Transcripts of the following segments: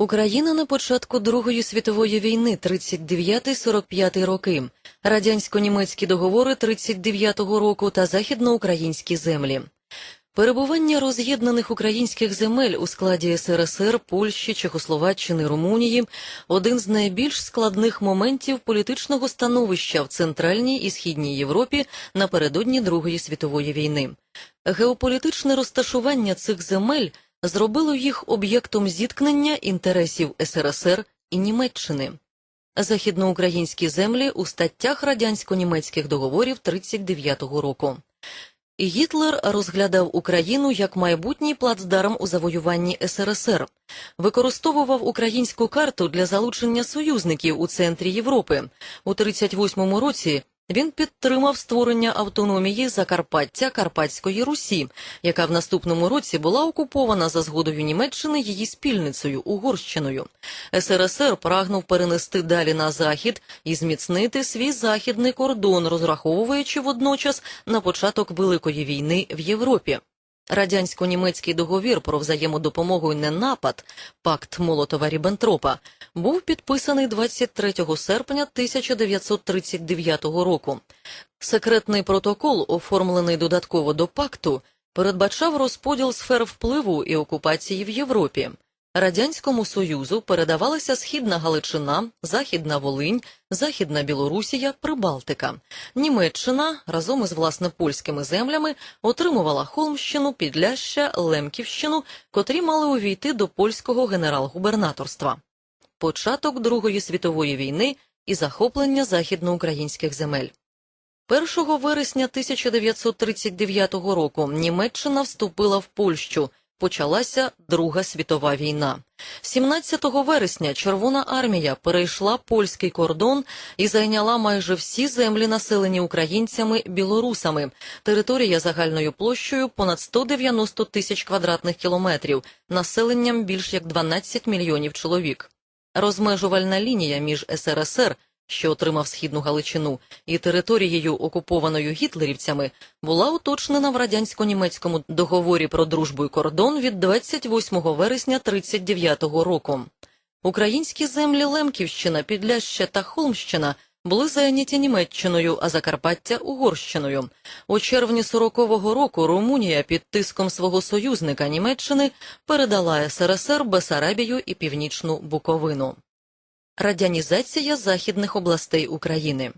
Україна на початку Другої світової війни 39-45 роки, радянсько-німецькі договори 39-го року та західноукраїнські землі. Перебування роз'єднаних українських земель у складі СРСР, Польщі, Чехословаччини, Румунії один з найбільш складних моментів політичного становища в Центральній і Східній Європі напередодні Другої світової війни. Геополітичне розташування цих земель зробило їх об'єктом зіткнення інтересів СРСР і Німеччини. Західноукраїнські землі у статтях радянсько-німецьких договорів 39-го року. Гітлер розглядав Україну як майбутній плацдарм у завоюванні СРСР, використовував українську карту для залучення союзників у центрі Європи. У 38-му році він підтримав створення автономії Закарпаття Карпатської Русі, яка в наступному році була окупована за згодою Німеччини її спільницею Угорщиною. СРСР прагнув перенести далі на захід і зміцнити свій західний кордон, розраховуючи водночас на початок Великої війни в Європі. Радянсько-німецький договір про взаємодопомогу і ненапад, пакт Молотова-Ріббентропа, був підписаний 23 серпня 1939 року. Секретний протокол, оформлений додатково до пакту, передбачав розподіл сфер впливу і окупації в Європі. Радянському Союзу передавалася Східна Галичина, Західна Волинь, Західна Білорусія, Прибалтика. Німеччина разом із власне польськими землями отримувала Холмщину, Підляща, Лемківщину, котрі мали увійти до польського генерал-губернаторства. Початок Другої світової війни і захоплення західноукраїнських земель. 1 вересня 1939 року Німеччина вступила в Польщу. Почалася Друга світова війна. 17 вересня Червона армія перейшла польський кордон і зайняла майже всі землі, населені українцями білорусами. Територія загальною площею понад 190 тисяч квадратних кілометрів, населенням більш як 12 мільйонів чоловік. Розмежувальна лінія між СРСР що отримав східну Галичину, і територією, окупованою гітлерівцями, була уточнена в радянсько-німецькому договорі про дружбу і кордон від 28 вересня 1939 року. Українські землі Лемківщина, Підляща та Холмщина були зайняті Німеччиною, а Закарпаття Угорщиною. У червні 40-го року Румунія під тиском свого союзника Німеччини передала СРСР Бесарабію і Північну Буковину. Радянізація західних областей України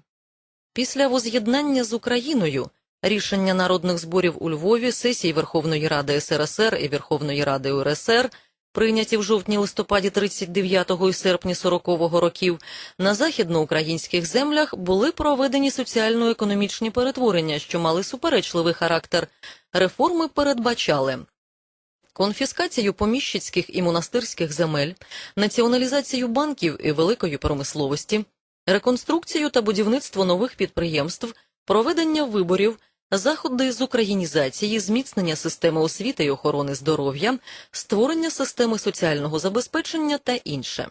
після воз'єднання з Україною рішення народних зборів у Львові, сесії Верховної Ради СРСР і Верховної Ради УРСР, прийняті в жовтні-листопаді 39-го і серпні 40-го років, на західноукраїнських землях були проведені соціально-економічні перетворення, що мали суперечливий характер. Реформи передбачали конфіскацію поміщицьких і монастирських земель, націоналізацію банків і великої промисловості, реконструкцію та будівництво нових підприємств, проведення виборів, заходи з українізації, зміцнення системи освіти і охорони здоров'я, створення системи соціального забезпечення та інше.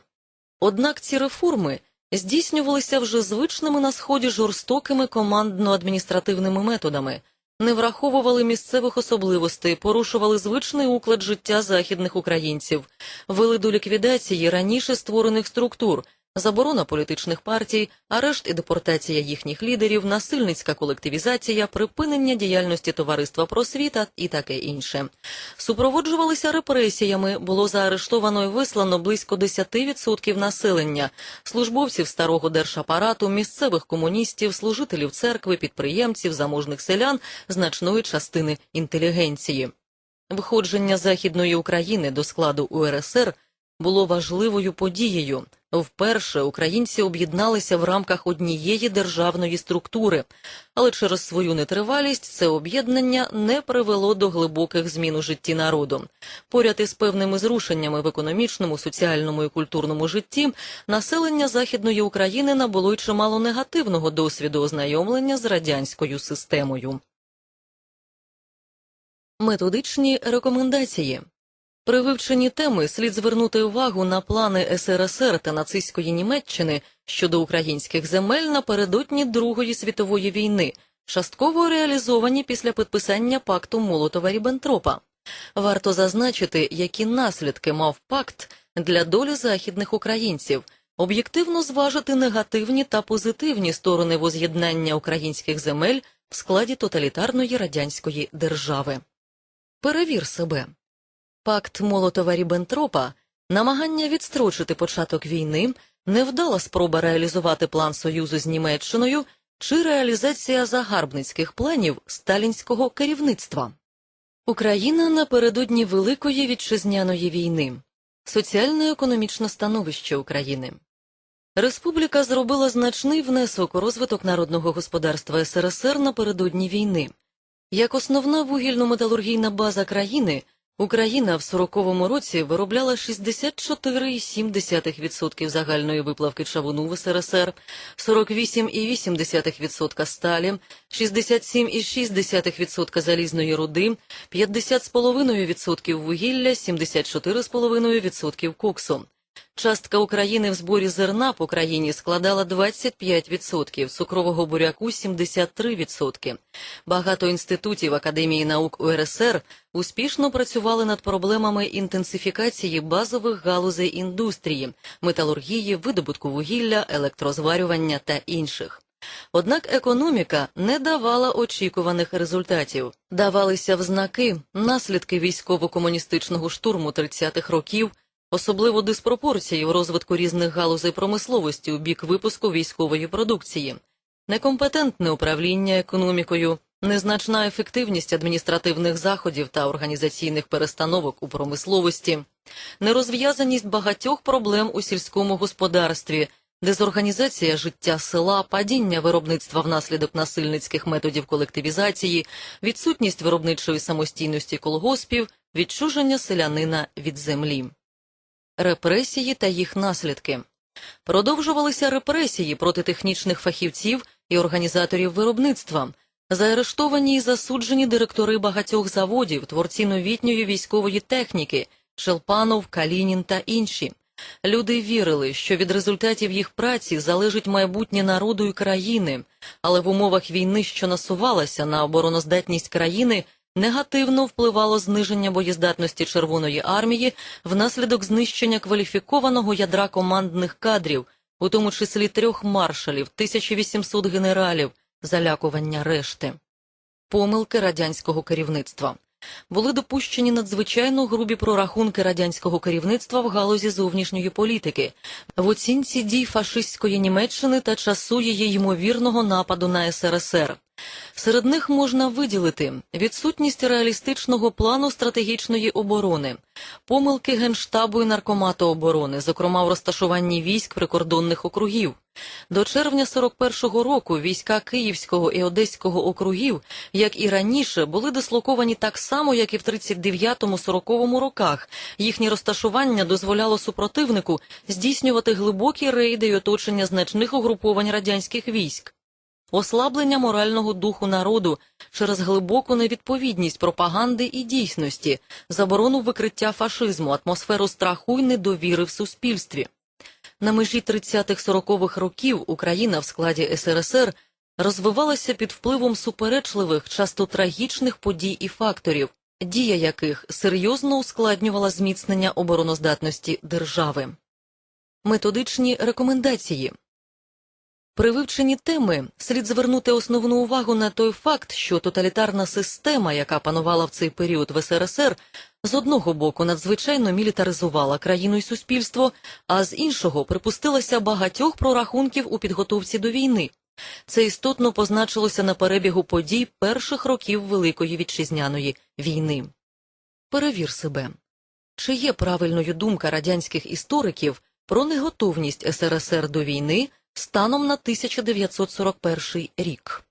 Однак ці реформи здійснювалися вже звичними на сході жорстокими командно-адміністративними методами не враховували місцевих особливостей, порушували звичний уклад життя західних українців, вели до ліквідації раніше створених структур, заборона політичних партій, арешт і депортація їхніх лідерів, насильницька колективізація, припинення діяльності товариства просвіта і таке інше. Супроводжувалися репресіями, було заарештовано і вислано близько 10% населення, службовців старого держапарату, місцевих комуністів, служителів церкви, підприємців, заможних селян, значної частини інтелігенції. Входження Західної України до складу УРСР було важливою подією. Вперше українці об'єдналися в рамках однієї державної структури, але через свою нетривалість це об'єднання не привело до глибоких змін у житті народу. Поряд із певними зрушеннями в економічному, соціальному і культурному житті населення Західної України набуло й чимало негативного досвіду ознайомлення з радянською системою. Методичні рекомендації при вивченні теми слід звернути увагу на плани СРСР та нацистської Німеччини щодо українських земель напередодні Другої світової війни, частково реалізовані після підписання пакту Молотова Ріббентропа. Варто зазначити, які наслідки мав пакт для долі західних українців, об'єктивно зважити негативні та позитивні сторони воз'єднання українських земель в складі тоталітарної радянської держави. Перевір себе. Пакт Молотова Ріббентропа, намагання відстрочити початок війни, невдала спроба реалізувати план Союзу з Німеччиною чи реалізація загарбницьких планів сталінського керівництва. Україна напередодні Великої вітчизняної війни. Соціально-економічне становище України. Республіка зробила значний внесок у розвиток народного господарства СРСР напередодні війни. Як основна вугільно-металургійна база країни, Україна в 40-му році виробляла 64,7% загальної виплавки чавуну в СРСР, 48,8% сталі, 67,6% залізної руди, 50,5% вугілля, 74,5% коксу. Частка України в зборі зерна по країні складала 25%, цукрового буряку – 73%. Багато інститутів Академії наук УРСР успішно працювали над проблемами інтенсифікації базових галузей індустрії, металургії, видобутку вугілля, електрозварювання та інших. Однак економіка не давала очікуваних результатів. Давалися взнаки, наслідки військово-комуністичного штурму 30-х років, особливо диспропорції в розвитку різних галузей промисловості у бік випуску військової продукції, некомпетентне управління економікою, незначна ефективність адміністративних заходів та організаційних перестановок у промисловості, нерозв'язаність багатьох проблем у сільському господарстві, дезорганізація життя села, падіння виробництва внаслідок насильницьких методів колективізації, відсутність виробничої самостійності колгоспів, відчуження селянина від землі. Репресії та їх наслідки. Продовжувалися репресії проти технічних фахівців і організаторів виробництва, заарештовані і засуджені директори багатьох заводів, творці новітньої військової техніки, Шелпанов, Калінін та інші. Люди вірили, що від результатів їх праці залежить майбутнє народу і країни, але в умовах війни, що насувалася на обороноздатність країни, негативно впливало зниження боєздатності Червоної армії внаслідок знищення кваліфікованого ядра командних кадрів, у тому числі трьох маршалів, 1800 генералів, залякування решти. Помилки радянського керівництва. Були допущені надзвичайно грубі прорахунки радянського керівництва в галузі зовнішньої політики, в оцінці дій фашистської Німеччини та часу її ймовірного нападу на СРСР. Серед них можна виділити відсутність реалістичного плану стратегічної оборони, помилки Генштабу і Наркомату оборони, зокрема в розташуванні військ прикордонних округів. До червня 41-го року війська Київського і Одеського округів, як і раніше, були дислоковані так само, як і в 39-40 роках. Їхнє розташування дозволяло супротивнику здійснювати глибокі рейди й оточення значних угруповань радянських військ ослаблення морального духу народу через глибоку невідповідність пропаганди і дійсності, заборону викриття фашизму, атмосферу страху й недовіри в суспільстві. На межі 30-40-х років Україна в складі СРСР розвивалася під впливом суперечливих, часто трагічних подій і факторів, дія яких серйозно ускладнювала зміцнення обороноздатності держави. Методичні рекомендації при вивченні теми слід звернути основну увагу на той факт, що тоталітарна система, яка панувала в цей період в СРСР, з одного боку надзвичайно мілітаризувала країну і суспільство, а з іншого припустилася багатьох прорахунків у підготовці до війни. Це істотно позначилося на перебігу подій перших років Великої вітчизняної війни. Перевір себе. Чи є правильною думка радянських істориків про неготовність СРСР до війни станом на 1941 рік.